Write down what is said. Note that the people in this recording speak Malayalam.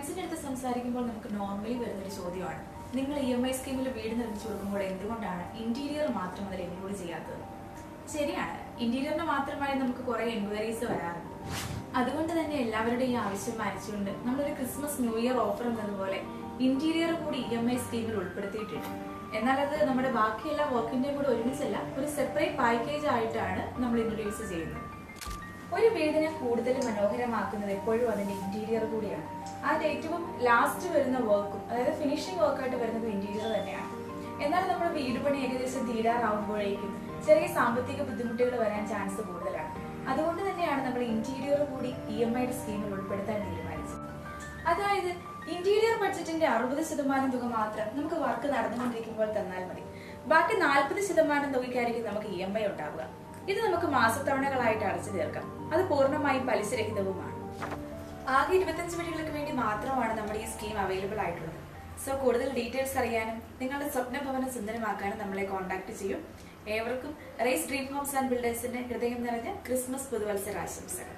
ക്ലയൻസിന്റെ അടുത്ത് സംസാരിക്കുമ്പോൾ നമുക്ക് നോർമലി വരുന്നൊരു ചോദ്യമാണ്. നിങ്ങൾ ഇ എം ഐ സ്കീമിൽ വീട് നിർമ്മിച്ചു കൊടുക്കുമ്പോൾ എന്തുകൊണ്ടാണ് ഇന്റീരിയർ മാത്രം അതിൽ ഇൻക്ലൂഡ് ചെയ്യാത്തത്? ശരിയാണ്. ഇന്റീരിയറിന് മാത്രമായി നമുക്ക് കുറേ എൻക്വയറീസ് വരാറുണ്ട്. അതുകൊണ്ട് തന്നെ എല്ലാവരുടെയും ആവശ്യം മാനിച്ചുകൊണ്ട് നമ്മളൊരു ക്രിസ്മസ് ന്യൂ ഇയർ ഓഫർ എന്നതുപോലെ ഇന്റീരിയർ കൂടി ഇ എം ഐ സ്കീമിൽ ഉൾപ്പെടുത്തിയിട്ടുണ്ട്. എന്നാൽ അത് നമ്മുടെ ബാക്കിയെല്ലാ വർക്കിന്റെയും കൂടെ ഒരുമിച്ചല്ല ഒരു സെപ്പറേറ്റ് പാക്കേജ് ആയിട്ടാണ് നമ്മൾ ഇൻട്രൊഡ്യൂസ് ചെയ്യുന്നത്. ഒരു വീടിനെ കൂടുതൽ മനോഹരമാക്കുന്നത് എപ്പോഴും അതിന്റെ ഇന്റീരിയർ കൂടിയാണ്. അതിന്റെ ഏറ്റവും ലാസ്റ്റ് വരുന്ന വർക്കും അതായത് ഫിനിഷിംഗ് വർക്കായിട്ട് വരുന്നത് ഇന്റീരിയർ തന്നെയാണ്. എന്നാൽ നമ്മൾ വീട് പണി ഏകദേശം തീരാറാവുമ്പോഴേക്കും ചെറിയ സാമ്പത്തിക ബുദ്ധിമുട്ടുകൾ വരാൻ ചാൻസ് കൂടുതലാണ്. അതുകൊണ്ട് തന്നെയാണ് നമ്മൾ ഇന്റീരിയർ കൂടി ഇ എം ഐയുടെ സ്കീമിൽ ഉൾപ്പെടുത്താൻ തീരുമാനിച്ചത്. അതായത് ഇന്റീരിയർ ബഡ്ജറ്റിന്റെ അറുപത് ശതമാനം തുക മാത്രം നമുക്ക് വർക്ക് നടന്നുകൊണ്ടിരിക്കുമ്പോൾ തന്നാൽ മതി. ബാക്കി നാൽപ്പത് ശതമാനം തുകയ്ക്കായിരിക്കും നമുക്ക് ഇ എം ഐ ഉണ്ടാവുക. ഇത് നമുക്ക് മാസത്തവണകളായിട്ട് അടച്ചു തീർക്കാം. അത് പൂർണമായും പലിശരഹിതവുമാണ്. ആകെ ഇരുപത്തഞ്ച് മിനിറ്റുകൾക്ക് മാത്രമാണ് നമ്മുടെ ഈ സ്കീം അവൈലബിൾ ആയിട്ടുള്ളത്. സോ കൂടുതൽ ഡീറ്റെയിൽസ് അറിയാനും നിങ്ങളുടെ സ്വപ്ന ഭവനം സുന്ദരമാക്കാനും നമ്മളെ കോൺടാക്ട് ചെയ്യും. ഏവർക്കും റേസ് ഡ്രീം ഹോംസ് ആൻഡ് ബിൽഡേഴ്സിന്റെ ഹൃദയം നിറഞ്ഞ ക്രിസ്മസ് പുതുവത്സര ആശംസകൾ